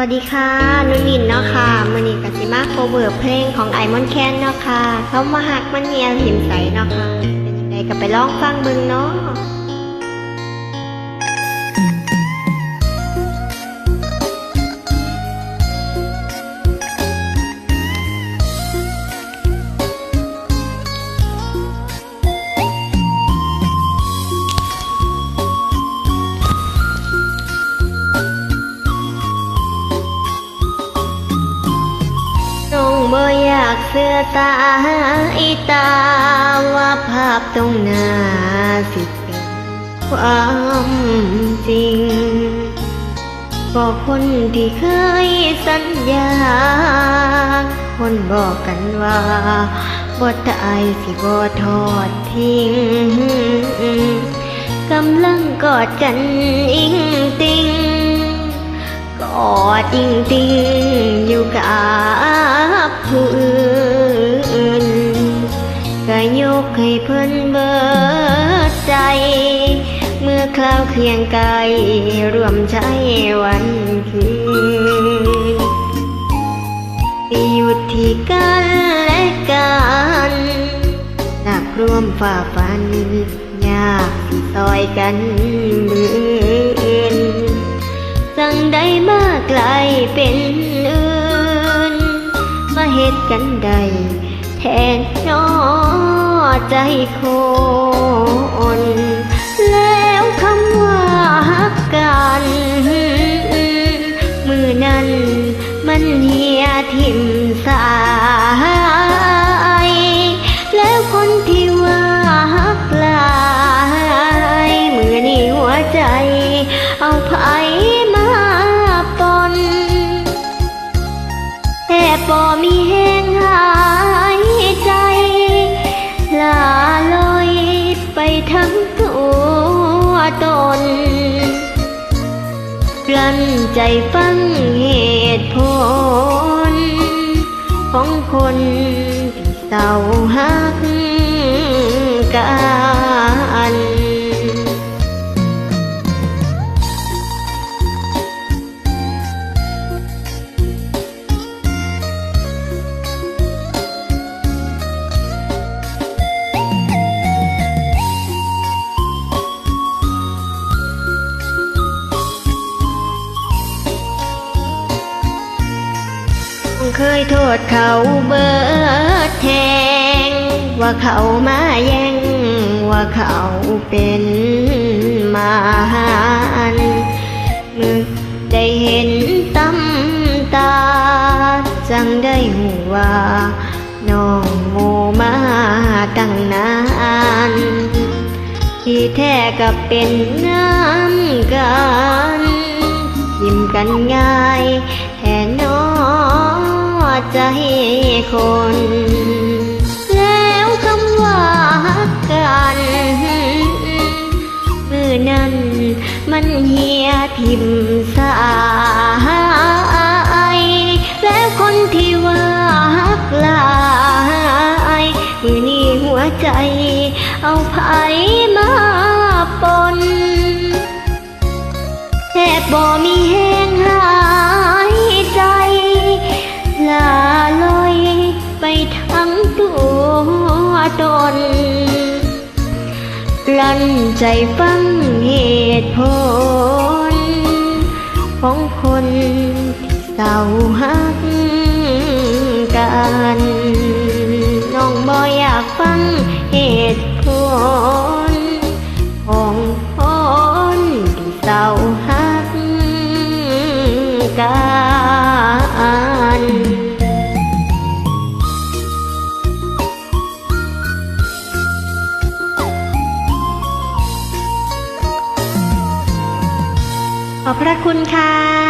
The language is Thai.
วัสดีค่ะนุ่นนินเนาะค่ะมือนี้กัสิมาโคเวอร์เพลงของไอมอนแคนเนาะค่ะเขามาหักมันเนียหิมใสเนาะค่ะเป็นยังไงก็ไปลองฟังบึงเนาะ บ่อยากเสื้อตาอีตาว่าภาพตรงหน้าสิเป็นความจริงก็คนที่เคยสัญญา คนบอกกันว่าบ่ตายสิบ่ทอดทิ้งกำลังกอดกันอิงติงกอดติงติงอยู่กับ เพิ่นเบิดใจ เมื่อคราวเคียงกายรวมใจวันคืนอยู่ที่กันและกันหนักร่วมฝ่าฟัน ยากที่ซอยกันมือนสั่งได้มาไกลเป็นอื่น มาเหตุกันใดแทนน้อ ใจคนแล้วคำว่าฮักกัน มือนั้นมันเหียทิมสายแล้วคนที่ว่าฮักลายมือนี้หัวใจ เอาไผมาปนแต่ปอมีแห้งห ใจฟังเหตุผล ของคนเศร้าหา เคยโทษเขาเบิดแทง ว่าเขามาแย่ง ว่าเขาเป็นมารมือได้เห็นตำตา จังได้หูว่าน้องโมมาตั้งนานที่แท้ก็เป็นน้ำกันยิ้มกันง่ายแทนน้อ ใจคน แล้วคำว่าฮักกันมือนั้นมันเหียทิมสายแล้วคนที่ว่าฮักลายมือนี้หัวใจ เอาไผมาปนแทบบ่มี ตันกลั้นใจฟังเหตุผล ของคนที่เศร้าหักกันน้องบ่อยากฟังเหตุผล ของคนที่เศร้าหักกัน อบพระคุณค่ะ